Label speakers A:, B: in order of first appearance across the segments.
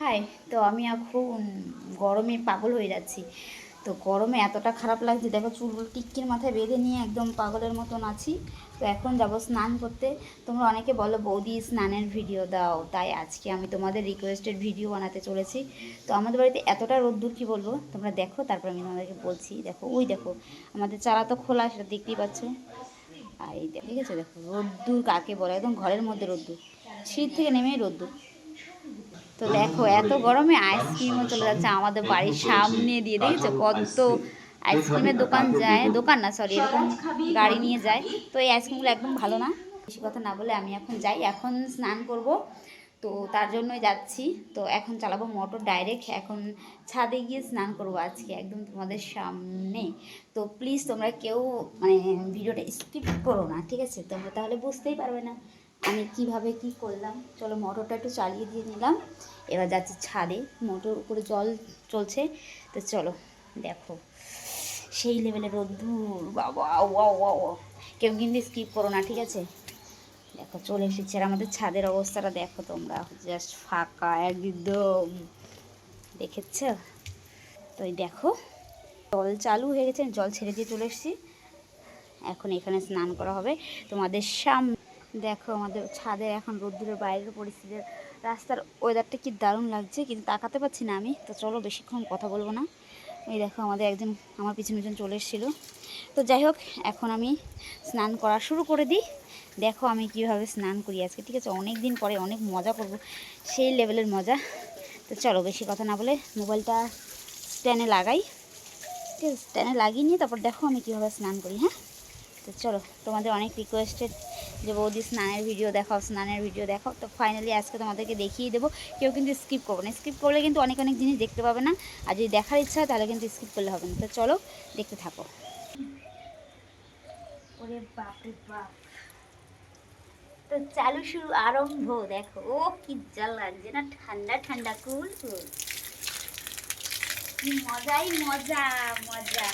A: High, তো আমি এখন গরমে পাগল হয়ে যাচ্ছি। তো গরমে এতটা খারাপ লাগছে, দেখো চুল টিক্কির মাথায় বেঁধে নিয়ে একদম পাগলের মতন আছি। তো এখন যাব স্নান করতে। তোমরা অনেকে বলো, বৌদি, স্নানের ভিডিও দাও। তাই আজকে আমি তোমাদের রিকোয়েস্টেড ভিডিও বানাতে চলেছি। তো আমাদের বাড়িতে এতটা রোদ্দুর, কি বলব? তোমরা দেখো, তারপর আমি তোমাদেরকে বলছি। দেখো, ওই দেখো, আমাদের চালা তো খোলা, সেটা দেখতেই পাচ্ছ। আর এই ঠিক আছে? দেখো, রোদ্দুর কাকে বলো? একদম ঘরের মধ্যে রোদ্দুর। শীত থেকে নেমেই রোদ্দুর। তো দেখো, এত গরমে আইসক্রিমও চলে যাচ্ছে আমাদের বাড়ির সামনে দিয়ে, দেখেছ? কত আইসক্রিমের দোকান যায়, দোকান না সরি এরকম গাড়ি নিয়ে যায়। তো এই আইসক্রিমগুলো একদম ভালো না। বেশি কথা না বলে আমি এখন যাই, এখন স্নান করব। তো তার জন্যই যাচ্ছি। তো এখন চালাবো মোটর ডাইরেক্ট এখন ছাদে গিয়ে স্নান করব আজকে, একদম তোমাদের সামনে। তো প্লিজ তোমরা কেউ মানে ভিডিওটা স্কিপ করো না, ঠিক আছে? তোমরা তাহলে বুঝতেই পারবে না। আমি কীভাবে কি করলাম? চলো মোটরটা একটু চালিয়ে দিয়ে নিলাম। এবার যাচ্ছি ছাদে। মোটর উপরে জল চলছে। তো চলো, দেখো। সেই লেভেলের রোদ্দুর। বাবা ওয়াও কেউ কিন্তু স্কিপ করো না, ঠিক আছে? দেখো, চলে এসেছে। আর আমাদের ছাদের অবস্থাটা দেখো তোমরা। জাস্ট ফাঁকা, একদম। দেখেছ? তো দেখো, জল চালু হয়ে গেছে। জল ছেড়ে দিয়ে চলে এসেছি। এখন এখানে স্নান করা হবে। তোমাদের সামনে দেখো আমাদের ছাদে এখন রোদ্দুরের বাইরের পরিস্থিতি রাস্তার ওয়েদারটা কি দারুণ লাগছে, কিন্তু তাকাতে পাচ্ছি না আমি। তো চলো বেশিক্ষণ কথা বলব না। এই দেখো আমাদের একজন, আমার পিছনে পিছনে চলে এসেছিল। তো যাই হোক, এখন আমি স্নান করা শুরু করে দিই। দেখো আমি কীভাবে স্নান করি আজকে, ঠিক আছে? অনেক দিন পরে অনেক মজা করব, সেই লেভেলের মজা। তো চলো বেশি কথা না বলে মোবাইলটা স্ট্যান্ডে লাগাই। ঠিক আছে স্ট্যান্ডে লাগিয়ে নিয়ে তারপর দেখো আমি কীভাবে স্নান করি হ্যাঁ? তো চলো, তোমাদের অনেক রিকোয়েস্টেড যে বৌদি স্নানের ভিডিও দেখাও, স্নানের ভিডিও দেখাও। তো ফাইনালি আজকে তোমাদেরকে দেখিয়ে দেবো। কেউ কিন্তু স্কিপ করব না। স্কিপ করলে কিন্তু অনেক অনেক জিনিস দেখতে পাবে না। আর যদি দেখার ইচ্ছা হয়, তাহলে কিন্তু স্কিপ করলে হবে না। তো চলো, দেখতে থাকো। ওরে বাপরে বাপ। তো চালু শুরু আরম্ভ, দেখো। ও, কি যা লাগছে না। ঠান্ডা ঠান্ডা, কুল কুল। মজাই মজা মজা।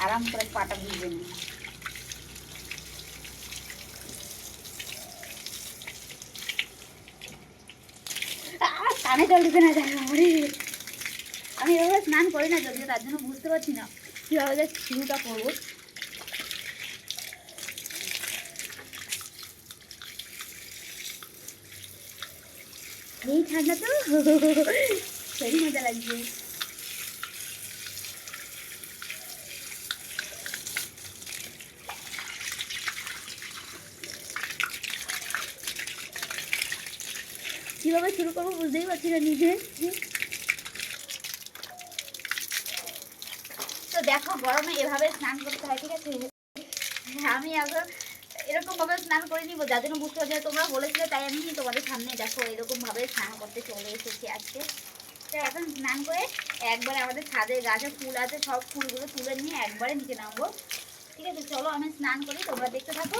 A: আরাম করে পাটা ভিজে নি আহ, কানে জল না আমি এভাবে স্নান করি না যদিও তার জন্য বুঝতে পারছি না কীভাবে যে শুরুটা করব। এই ঠান্ডা তো সেই মজা লাগছে। কীভাবে শুরু করব বুঝতেই পারছি না নিজে। দেখো, গরমে এভাবে স্নান করতে হয়, ঠিক আছে? আমি এখন এরকম ভাবে স্নান করে নিবো যার জন্য বুঝতে পারছি তোমরা বলেছিলে, তাই আমি তোমাদের সামনে দেখো এরকম ভাবে স্নান করতে চলে এসেছি আজকে। তো এখন স্নান করে একবারে আমাদের ছাদে গাছে ফুল আছে, সব ফুলগুলো তুলে নিয়ে একবারে নিচে নামবো। ঠিক আছে, চলো আমি স্নান করি, তোমরা দেখতে থাকো।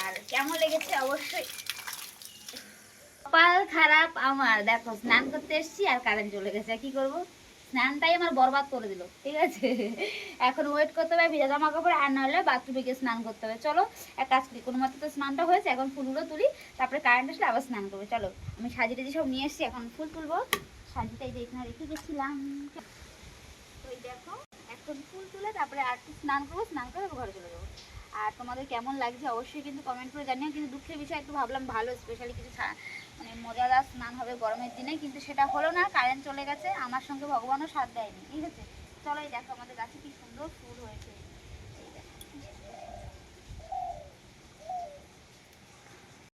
A: আর কেমন লেগেছে? অবশ্যই কপাল খারাপ আমার। দেখো, স্নান করতে এসেছি আর কারেন্ট চলে গেছে। কি করব? স্নানটাই আমার বরবাদ করে দিল, ঠিক আছে? এখন ওয়েট করতে হবে, ভিজা জামা কাপড় আর নাহলে বাথরুমে গিয়ে স্নান করতে হবে। চলো, এক কাজ করি, কোনো মতো তো স্নানটা হয়েছে, এখন ফুলগুলো তুলি, তারপরে কারেন্ট আসলে আবার স্নান করব। চলো, আমি সাজি টাজি সব নিয়ে এসেছি, এখন ফুল তুলবো। সাজিটাই যে এখানে রেখে গেছিলাম। এই দেখো, এখন ফুল তুলে তারপরে আর স্নান করব, স্নান করে ঘরে চলে যাব। আর তোমাদের কেমন লাগছে অবশ্যই কিন্তু কমেন্ট করে জানিও, কিন্তু দুঃখের বিষয় একটু ভাবলাম ভালো স্পেশালি কিছু মানে মজাদার স্নান হবে গরমের দিনে, কিন্তু সেটা হলো না কারেন্ট চলে গেছে, আমার সঙ্গে ভগবানও সাথ দেয়নি, ঠিক আছে? চলো এই দেখো আমাদের গাছে কি সুন্দর ফুল হয়েছে।